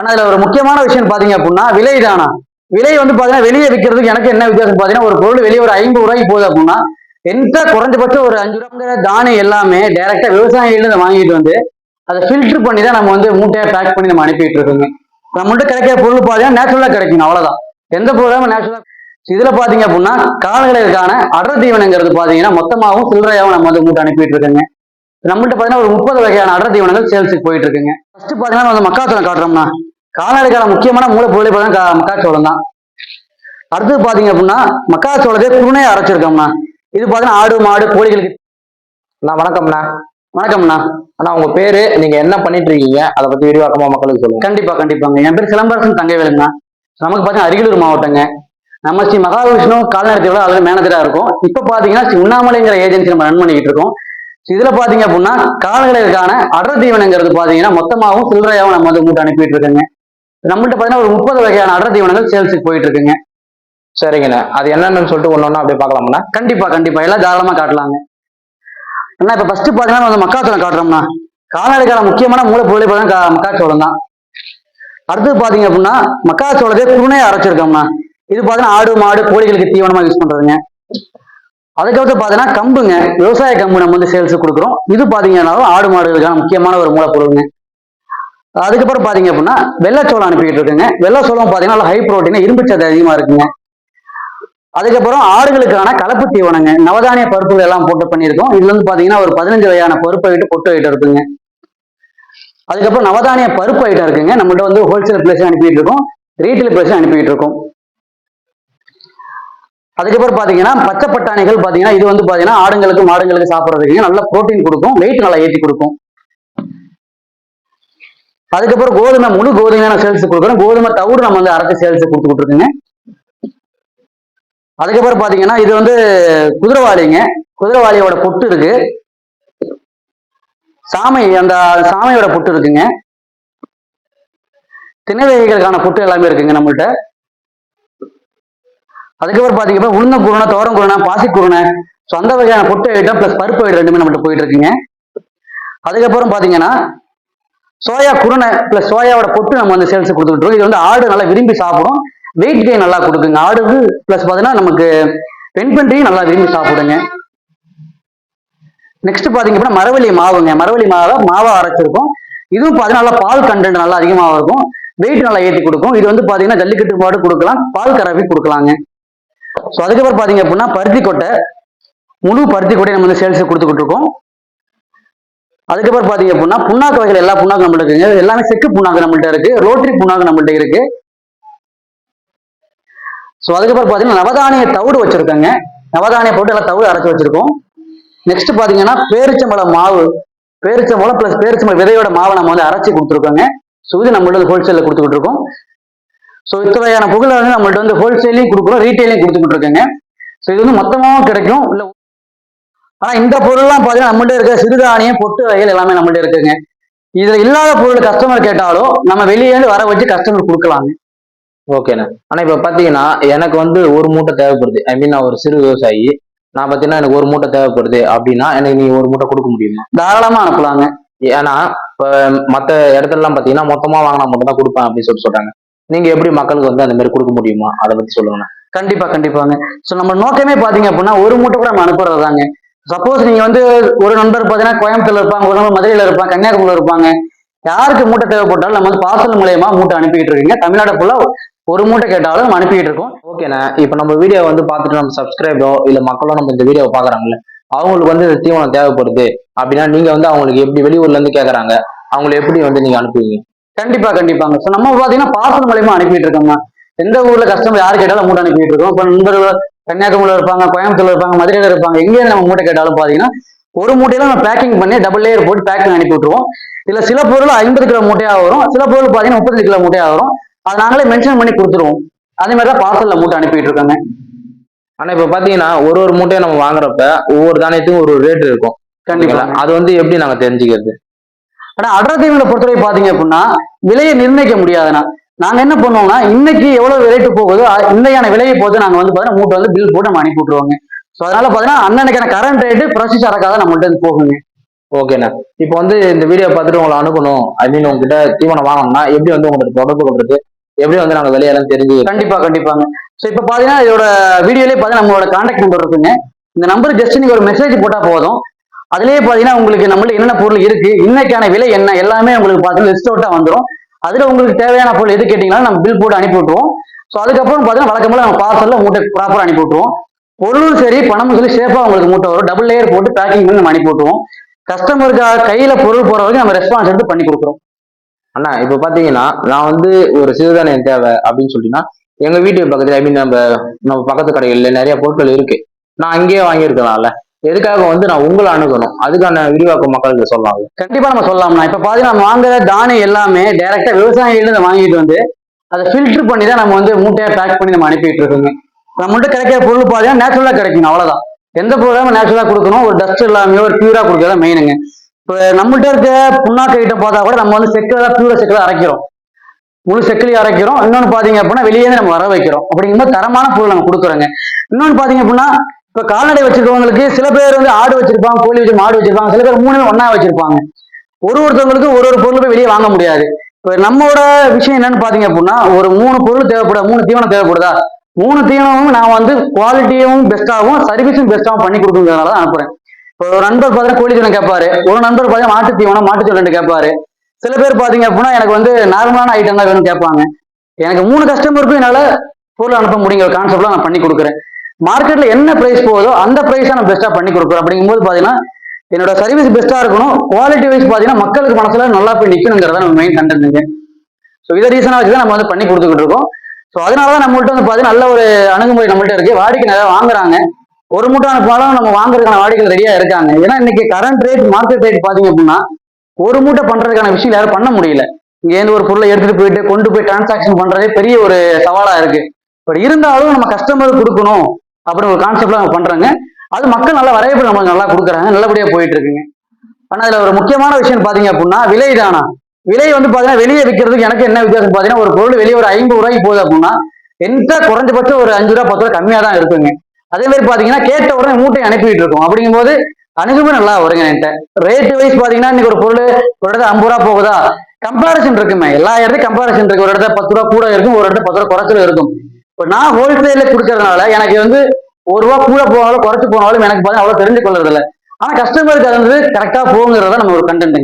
ஆனா அதுல ஒரு முக்கியமான விஷயம் பாத்தீங்க அப்படின்னா விலை தானா? விலை வந்து பாத்தீங்கன்னா வெளியே விற்கிறதுக்கு எனக்கு என்ன வித்தியாசம் பாத்தீங்கன்னா ஒரு பொருள் வெளியே ஒரு ஐம்பது ரூபாய்க்கு போகுது அப்படின்னா எந்த குறைஞ்சபட்சம் ஒரு அஞ்சு ரூபாங்கிற தானியம் எல்லாமே டைரக்டா விவசாயிகள் இருந்து வாங்கிட்டு வந்து அதை ஃபில்டர் பண்ணி தான் நம்ம வந்து மூட்டையா பேக் பண்ணி நம்ம அனுப்பிட்டு இருக்கோங்க. நம்மள்ட்ட கிடைக்கிற பொருள் பாத்தீங்கன்னா நேச்சுரலா கிடைக்கும் அவ்வளவுதான். எந்த பொருளும் நேச்சுரலா இதுல பாத்தீங்க அப்படின்னா கால்களுக்கான அடர் தீவனங்கிறது பாத்தீங்கன்னா மொத்தமாகவும் சில்லறையாகவும் நம்ம வந்து மூட்டை அனுப்பிட்டு இருக்கோங்க. நம்மள்ட்ட பாத்தீங்கன்னா ஒரு முப்பது வகையான அடர் தீவனங்கள் சேல்ஸுக்கு போயிட்டு இருக்குங்க. ஃபர்ஸ்ட் பாத்தீங்கன்னா நம்ம மக்காச்சோளம் காட்டுறோம்னா கால்நடைக்கான முக்கியமான மூலப்பொருளை பார்த்தீங்கன்னா கா- மக்காச்சோளம் தான். அடுத்தது பாத்தீங்க அப்படின்னா மக்காச்சோளத்தை குருணையை அரைச்சிருக்கோம்னா இது பாத்தீங்கன்னா ஆடு மாடு கோழிகளுக்கு அண்ணா வணக்கம்ண்ணா. வணக்கம்ண்ணா. அண்ணா உங்க பேரு நீங்க என்ன பண்ணிட்டு இருக்கீங்க? அதை பத்தி விரிவாக்கமா மக்களுக்கு சொல்லுங்க. கண்டிப்பா கண்டிப்பாங்க. என் பேர் சிலம்பரசன் தங்கவேலுங்கண்ணா. நமக்கு பாத்தீங்கன்னா அரியலூர் மாவட்டங்க. நம்ம ஸ்ரீ மகாவிஷ்ணு கால்நடை திருவிழா அதில் மேனேஜரா இருக்கும். இப்ப பாத்தீங்கன்னா ஸ்ரீ உண்ணாமலைங்கிற ஏஜென்சி நம்ம ரன் பண்ணிக்கிட்டு இருக்கோம். இதுல பாத்தீங்க அப்படின்னா கால்நடைகளுக்கான அடர் தீவனங்கிறது பாத்தீங்கன்னா மொத்தமாகவும் சில்லறையாகவும் நம்ம வந்து மூட்டை அனுப்பிட்டு இருக்கோங்க. நம்மள்ட்ட பாத்தீங்கன்னா ஒரு முப்பது வகையான அடர் தீவனங்கள் சேல்ஸுக்கு போயிட்டு இருக்குங்க சரிங்கண்ணா. அது என்னன்னு சொல்லிட்டு ஒண்ணு ஒண்ணா அப்படியே பார்க்கலாம்ண்ணா? கண்டிப்பா கண்டிப்பா. எல்லாம் தாராளமா காட்டலாங்க. அண்ணா இப்ப ஃபர்ஸ்ட் பாத்தீங்கன்னா வந்து மக்காச்சோளம் காட்டுறோம்னா கால்நடைக்கான முக்கியமான மூலப்பொருளை பார்த்தீங்கன்னா மக்காச்சோளம் தான். அடுத்தது பாத்தீங்க அப்படின்னா மக்காச்சோளத்தை குருணையை அரைச்சிருக்கோம்னா இது பாத்தீங்கன்னா ஆடு மாடு கோழிகளுக்கு தீவனமா யூஸ் பண்றதுங்க. அதுக்கடுத்து பாத்தீங்கன்னா கம்புங்க. விவசாய கம்பு நம்ம வந்து சேல்ஸ் கொடுக்குறோம். இது பாத்தீங்கன்னாலும் ஆடு மாடுகளுக்கான முக்கியமான ஒரு மூலப்பொருளுங்க. அதுக்கப்புறம் பாத்தீங்க அப்படின்னா வெள்ளச்சோளம் அனுப்பிட்டு இருக்குங்க வெள்ளச்சோளம் பாத்தீங்கன்னா நல்லா ஹை புரோட்டீன் இரும்பு சத்து அதிகமா இருக்குங்க. அதுக்கப்புறம் ஆடுகளுக்கான கலப்பு தீவனங்க நவதானிய பருப்புகள் எல்லாம் போட்டு பண்ணியிருக்கோம். இதுல வந்து பாத்தீங்கன்னா ஒரு பதினஞ்சு வகையான பருப்பு ஐட்டம் பொட்டு ஐட்டம் இருக்குங்க. அதுக்கப்புறம் நவதானிய பருப்பு ஐட்டம் இருக்குங்க. நம்மள்ட்ட வந்து ஹோல்சேல் பிளேஸ் அனுப்பிட்டு இருக்கோம் ரீட்டைல் பிளேஸ் அனுப்பிட்டு இருக்கோம் அதுக்கப்புறம் பாத்தீங்கன்னா பச்சை பட்டாணிகள் பாத்தீங்கன்னா இது வந்து பாத்தீங்கன்னா ஆடுங்களுக்கு மாடுங்களுக்கு சாப்பிட்றதுக்கு நல்ல புரோட்டீன் கொடுக்கும். வெயிட் நல்லா ஏற்றி கொடுக்கும். அதுக்கப்புறம் கோதுமை முழு கோதுமையான சேல்ஸ் கொடுக்குறோம் கோதுமை தவிடு நம்ம வந்து அரைச்சு சேல்ஸ் கொடுத்துக்கிட்டு இருக்குங்க. அதுக்கப்புறம் பாத்தீங்கன்னா இது வந்து குதிரைவாளிங்க. குதிரைவாளியோட பொட்டு இருக்கு. சாமை அந்த சாமையோட பொட்டு இருக்குங்க. திணைவகைகளுக்கான புட்டு பொட்டு எல்லாமே இருக்குங்க நம்மள்ட்ட. அதுக்கப்புறம் பாத்தீங்கன்னா உளுந்த குருணை தோரம் குருணை பாசி குருணை. ஸோ அந்த வகையான பொட்டு ஐட்டம் ப்ளஸ் பருப்பு ஐட்டம் ரெண்டுமே நம்மள்ட்ட போயிட்டு இருக்குங்க. அதுக்கப்புறம் பாத்தீங்கன்னா சோயா குருணை ப்ளஸ் சோயாவோட பொட்டு நம்ம வந்து சேல்ஸ் கொடுத்துட்டு இது வந்து ஆடு நல்லா விரும்பி சாப்பிடும். வெயிட் கெயின் நல்லா கொடுக்குங்க. ஆடுக்கு ப்ளஸ் பார்த்தீங்கன்னா நமக்கு பெண் பன்றியும் நல்லா விரும்பி சாப்பிடுங்க. நெக்ஸ்ட் பாத்தீங்க அப்படின்னா மரவள்ளி மாவுங்க. மரவள்ளி மாவை மாவா அரைச்சிருக்கும். இதுவும் பார்த்தீங்கன்னா நல்லா பால் கண்டென்ட் நல்லா அதிகமாக இருக்கும். வெயிட் நல்லா ஏற்றி கொடுக்கும். இது வந்து பார்த்தீங்கன்னா ஜல்லிக்கட்டு பாடு கொடுக்கலாம். பால் கறவி கொடுக்கலாங்க. ஸோ அதுக்கப்புறம் பார்த்தீங்க அப்படின்னா பருத்தி கொட்டை முழு பருத்தி கொட்டை நம்ம வந்து சேல்ஸ் கொடுத்துக்கிட்டு இருக்கோம். அதுக்கப்புறம் பார்த்தீங்க அப்படின்னா புண்ணாக்கு வகைகள் எல்லா புண்ணாக்கு நம்மள்ட்ட இருக்குங்க. எல்லாமே செக்கு புண்ணாக்கு நம்மள்ட்ட இருக்கு. ரோட்டரி புண்ணாக்கு நம்மள்ட்ட இருக்கு. ஸோ அதுக்கப்புறம் பார்த்தீங்கன்னா நவதானிய தவிடு வச்சிருக்கோங்க. நவதானிய போட்டு எல்லாம் தவிடு அரைச்சி வச்சிருக்கோம். நெக்ஸ்ட் பார்த்தீங்கன்னா பேரிச்சம்பழம் மாவு. பேரிச்சம்பழம் ப்ளஸ் பேரிச்சம்பழம் விதையோட மாவை நம்ம வந்து அரைச்சி கொடுத்துருக்கோங்க. ஸோ இது நம்மள்ட்ட ஹோல்சேலில் கொடுத்துக்கிட்டு இருக்கோம். ஸோ இத்தகையான புகழை வந்து நம்மள்ட்ட வந்து ஹோல்சேலையும் கொடுக்குறோம் ரீட்டைலையும் கொடுத்துக்கிட்டு இருக்கோங்க. ஸோ இது வந்து மொத்தமாகவும் கிடைக்கும். இல்லை ஆனால் இந்த பொருள்லாம் பார்த்தீங்கன்னா நம்மள்ட்ட இருக்க சிறுதானியம் பொட்டு வகைகள் எல்லாமே நம்மள்ட்ட இருக்குங்க. இதுல இல்லாத பொருள் கஸ்டமர் கேட்டாலும் நம்ம வெளியே இருந்து வர வச்சு கஸ்டமர் கொடுக்கலாங்க. ஓகேண்ணா ஆனா இப்ப பாத்தீங்கன்னா எனக்கு வந்து ஒரு மூட்டை தேவைப்படுது. ஐ மீன் நான் ஒரு சிறு விவசாயி. நான் பாத்தீங்கன்னா எனக்கு ஒரு மூட்டை தேவைப்படுது அப்படின்னா எனக்கு நீங்க ஒரு மூட்டை கொடுக்க முடியுமா? தாராளமா அனுப்பலாங்க. ஏன்னா இப்ப மத்த இடத்துல எல்லாம் பாத்தீங்கன்னா மொத்தமா வாங்கினா மட்டும் தான் கொடுப்பேன் அப்படின்னு சொல்லிட்டு சொல்றாங்க. நீங்க எப்படி மக்களுக்கு வந்து அந்த மாதிரி கொடுக்க முடியுமா? அதை பத்தி சொல்லுங்கண்ணா கண்டிப்பா கண்டிப்பாங்க. ஸோ நம்ம நோக்கமே பாத்தீங்க அப்படின்னா ஒரு மூட்டை கூட நம்ம அனுப்புறது தாங்க சப்போஸ் நீங்க வந்து ஒரு நண்பர் பார்த்தீங்கன்னா கோயம்புத்தூர்ல இருப்பாங்க ஒரு நண்பர் மதுரையில இருப்பாங்க கன்னியாகுமரியில இருப்பாங்க. யாருக்கு மூட்டை தேவைப்பட்டாலும் நம்ம வந்து பார்சல் மூலயமா மூட்டை அனுப்பிக்கிட்டு இருக்கீங்க. தமிழ்நாடு ஃபுல்லா ஒரு மூட்டை கேட்டாலும் நம்ம அனுப்பிக்கிட்டு இருக்கோம். ஓகேண்ணா இப்போ நம்ம வீடியோ வந்து பார்த்துட்டு நம்ம சப்ஸ்கிரைபரோ இல்லை மக்களோ நம்ம இந்த வீடியோவை பாக்குறாங்கல்ல அவங்களுக்கு வந்து இந்த தீவனம் தேவைப்படுது அப்படின்னா நீங்க வந்து அவங்களுக்கு எப்படி வெளியூர்ல இருந்து கேட்கறாங்க அவங்களை எப்படி வந்து நீங்க அனுப்புவீங்க? கண்டிப்பா கண்டிப்பாங்க. ஸோ நம்ம பார்த்தீங்கன்னா பார்சல் மூலயமா அனுப்பிட்டு இருக்கோம்னா எந்த ஊர்ல கஸ்டமர் யார் கேட்டாலும் மூட்டை அனுப்பிட்டு இருக்கோம். இப்போ நண்பர்கள் கன்னியாகுமரியில இருப்பாங்க கோயம்புத்தூர்ல இருப்பாங்க மதுரையில இருப்பாங்க. எங்க நம்ம மூட்டை கேட்டாலும் பாத்தீங்கன்னா ஒரு மூட்டையில நம்ம பேக்கிங் பண்ணி டபுள் லேயர் போட்டு பேக்கிங் அனுப்பி விட்டுருவோம். இதுல சில பொருள் ஐம்பது கிலோ மூட்டையா வரும். சில பொருள் பாத்தீங்கன்னா முப்பத்தஞ்சு கிலோ மூட்டையா வரும். அதை நாங்களே மென்ஷன் பண்ணி கொடுத்துருவோம். அதே மாதிரி தான் பார்சல்ல மூட்டை அனுப்பிட்டு இருக்காங்க. ஆனா இப்ப பாத்தீங்கன்னா ஒரு ஒரு மூட்டையை நம்ம வாங்குறப்ப ஒவ்வொரு தானியத்துக்கும் ஒரு ரேட் இருக்கும். கண்டிப்பா? அது வந்து எப்படி நாங்க தெரிஞ்சுக்கிறது? ஆனா அடர் தீவனை பொறுத்தவரை பாத்தீங்க அப்படின்னா விலையை நிர்ணயிக்க முடியாதுண்ணா. நாங்க என்ன பண்ணுவோம்னா இன்னைக்கு எவ்வளவு ரேட்டு போகுதோ இன்னைக்கான விலையை போட்டு நாங்க வந்து பாத்தீங்கன்னா மூட்டை வந்து பில் போட்டு நம்ம அனுப்பி விட்டுருவாங்க ஸோ அதனால பாத்தீங்கன்னா அன்னன்னைக்கான கரண்ட் ரேட்டு ப்ரொசீஜ் அரக்காக நம்மள்ட்ட இருந்து போகுங்க. ஓகேண்ணா இப்போ வந்து இந்த வீடியோ பார்த்துட்டு உங்களை அணுகணும் ஐ மீன் உங்ககிட்ட தீவனம் வாங்கணும்னா எப்படி வந்து உங்களுக்கு தொடர்பு கொள்றது எப்படி வந்து நாங்க விலையெல்லாம் தெரிஞ்சு கண்டிப்பா கண்டிப்பாங்க. ஸோ இப்போ பாத்தீங்கன்னா இதோட வீடியோலயே பாத்தீங்கன்னா நம்மளோட கான்டாக்ட் நம்பர் இருக்குங்க. இந்த நம்பர் ஜஸ்ட் நீங்க ஒரு மெசேஜ் போட்டா போதும். அதுலயே பாத்தீங்கன்னா உங்களுக்கு நம்மள்ட்ட என்னென்ன பொருள் இருக்கு இன்னைக்கான விலை என்ன எல்லாமே உங்களுக்கு பாத்தீங்கன்னா லிஸ்ட் அவுட்டா வந்துடும் அதுல உங்களுக்கு தேவையான பொருள் எது கேட்டீங்கன்னா நம்ம பில் போட்டு அனுப்பி விட்டுருவோம். ஸோ அதுக்கப்புறம் பார்த்தீங்கன்னா வழக்கம்போல நம்ம பார்சலில் மூட்டை ப்ராப்பராக அனுப்பி விட்டுருவோம். பொருளும் சரி பணமும் சரி சேஃபாக உங்களுக்கு மூட்டை வரும். டபுள் லேயர் போட்டு பேக்கிங் பண்ணி நம்ம அனுப்பி விட்டுருவோம். கஸ்டமருக்காக கையில் பொருள் போகிற வரைக்கும் நம்ம ரெஸ்பான்ஸ் எடுத்து பண்ணி கொடுக்குறோம். அண்ணா இப்போ பார்த்தீங்கன்னா நான் வந்து ஒரு சிறுதானியம் தேவை அப்படின்னு சொல்லிட்டீங்கன்னா எங்கள் வீட்டு பக்கத்தில் ஐ மீன் நம்ம நம்ம பக்கத்து கடைகளில் நிறைய பொருட்கள் இருக்குது நான் அங்கேயே வாங்கியிருக்கலாம்ல. எதுக்காக வந்து நான் உங்களை அணுகணும்? அதுக்கான விரிவாக்கம் மக்களுக்கு சொல்லலாம் கண்டிப்பா நம்ம சொல்லலாம்னா இப்ப பாத்தீங்கன்னா நம்ம வாங்குற தானியம் எல்லாமே டைரக்டா விவசாயிகிட்ட வாங்கிட்டு வந்து அதை ஃபில்டர் பண்ணி தான் நம்ம வந்து மூட்டையா பேக் பண்ணி நம்ம அனுப்பிட்டு இருக்கோங்க. நம்மள்ட்ட கிடைக்கிற பொருள் பாத்தீங்கன்னா நேச்சுரலா கிடைக்கும் அவ்வளவுதான். எந்த பொருளும் நேச்சுரலா கொடுக்கணும்? ஒரு டஸ்ட் இல்லாம ஒரு பியூரா கொடுக்கறதா மெயினுங்க இப்போ நம்மள்ட்ட இருக்க புண்ணாக்கு ஐட்டம் பார்த்தா கூட நம்ம வந்து செக்கில பியூரா செக்கில அரைக்கிறோம். முழு செக்கிலையும் அரைக்கிறோம். இன்னொன்னு பாத்தீங்க அப்படின்னா வெளியே இருந்து நம்ம வர வைக்கிறோம். அப்படிங்கும்போது தரமான பொருள் நம்ம கொடுக்குறோங்க. இன்னொன்னு பாத்தீங்க அப்படின்னா இப்ப கால்நடை வச்சிருக்கவங்களுக்கு சில பேர் வந்து ஆடு வச்சிருப்பாங்க கோழி வச்சு மாடு வச்சிருப்பாங்க. சில பேர் மூணுமே ஒன்னா வச்சிருப்பாங்க. ஒரு ஒருத்தவங்களுக்கு ஒரு ஒரு பொருள் போய் வெளியே வாங்க முடியாது. இப்ப நம்மளோட விஷயம் என்னன்னு பாத்தீங்க அப்படின்னா ஒரு மூணு பொருள் தேவைப்பட மூணு தீவனம் தேவைப்படுதா? மூணு தீவனமும் நான் வந்து குவாலிட்டியும் பெஸ்ட்டாகவும் சர்வீஸும் பெஸ்ட்டாகவும் பண்ணி கொடுக்குறதுனால தான் அனுப்புறேன். இப்போ ஒரு நண்பர் பார்த்தீங்கன்னா கோழி தீவனம் கேட்பாரு. ஒரு நண்பர் பார்த்தீங்கன்னா மாட்டு தீவனம் மாட்டு தீவனம் கேட்பாரு. சில பேர் பாத்தீங்க அப்படின்னா எனக்கு வந்து நார்மலான ஐட்டம் தான் வேணும்னு கேட்பாங்க. எனக்கு மூணு கஸ்டமருக்கும் என்னால பொருள் அனுப்ப முடியுங்கிற கான்செப்ட்லாம் நான் பண்ணி கொடுக்குறேன். மார்க்கெட்ல என்ன பிரைஸ் போகுதோ அந்த பிரைஸை நான் பெஸ்ட்டாக பண்ணி கொடுக்குறோம் அப்படிங்கும்போது பாத்தீங்கன்னா என்னோட சர்வீஸ் பெஸ்ட்டாக இருக்கணும். குவாலிட்டி வைஸ் பாத்தீங்கன்னா மக்களுக்கு மனசுல நல்லா போய் நிக்கணுங்கிறத நம்ம மெயின் கண்டென்ட்டுங்க ஸோ இதை ரீசனா வச்சு தான் நம்ம வந்து பண்ணி கொடுத்துக்கிட்டு இருக்கோம். ஸோ அதனால தான் நம்மள்ட்ட வந்து பாத்தீங்கன்னா நல்ல ஒரு அணுகுமுறை நம்மள்ட்ட இருக்கு. வாடிக்கை நிறைய வாங்குறாங்க ஒரு மூட்டை அனுப்பினாலும் நம்ம வாங்குறதுக்கான வாடிக்கைகள் ரெடியா இருக்காங்க. ஏன்னா இன்னைக்கு கரண்ட் ரேட் மார்க்கெட் ரேட் பாத்தீங்க அப்படின்னா ஒரு மூட்டை பண்றதுக்கான விஷயம் யாரும் பண்ண முடியல. இங்க இருந்து ஒரு பொருளை எடுத்துட்டு போயிட்டு கொண்டு போய் டிரான்சாக்ஷன் பண்றதே பெரிய ஒரு சவாலா இருக்கு. பட் இருந்தாலும் நம்ம கஸ்டமருக்கு கொடுக்கணும். அப்படின்னு ஒரு கான்செப்ட்ல அவங்க பண்றாங்க. அது மக்கள் நல்லா வரவேற்பு நம்மளுக்கு நல்லா கொடுக்குறாங்க. நல்லபடியா போயிட்டு இருக்குங்க ஆனா அதுல ஒரு முக்கியமான விஷயம் பாத்தீங்க அப்படின்னா விலை தானா? விலை வந்து பாத்தீங்கன்னா வெளியே விற்கிறதுக்கு எனக்கு என்ன வித்தியாசம் பாத்தீங்கன்னா ஒரு பொருள் வெளியே ஒரு ஐம்பது ரூபாய்க்கு போகுது அப்படின்னா எந்த குறைஞ்சபட்சம் ஒரு அஞ்சு ரூபா பத்து ரூபா கம்மியா தான் இருக்குங்க. அதே மாதிரி பாத்தீங்கன்னா கேட்ட உடனே மூட்டை அனுப்பிட்டு இருக்கோம் அப்படிங்கும்போது அணுகுமே நல்லா வருங்க என்கிட்ட. ரேட் வைஸ் பாத்தீங்கன்னா இன்னைக்கு ஒரு பொருள் ஒரு இடத்துல ஐம்பது ரூபா போகுதா? கம்பாரிசன் இருக்குமே. எல்லா இடத்துலையும் கம்பாரிசன் இருக்கு. ஒரு இடத்துல பத்து ரூபா கூட இருக்கும் ஒரு இடத்துல பத்து ரூபா குறைச்சல இருக்கும். இப்போ நான் ஹோல்சேலில் கொடுக்கறதுனால எனக்கு வந்து ஒரு ரூபா கூட போனாலும் குறைச்சு போனாலும் எனக்கு பார்த்தா அவ்வளவு தெரிஞ்சு கொள்றது ஆனால் ஆனா கஸ்டமருக்கு அது வந்து கரெக்டா போங்கிறத நம்ம ஒரு கண்டென்ட்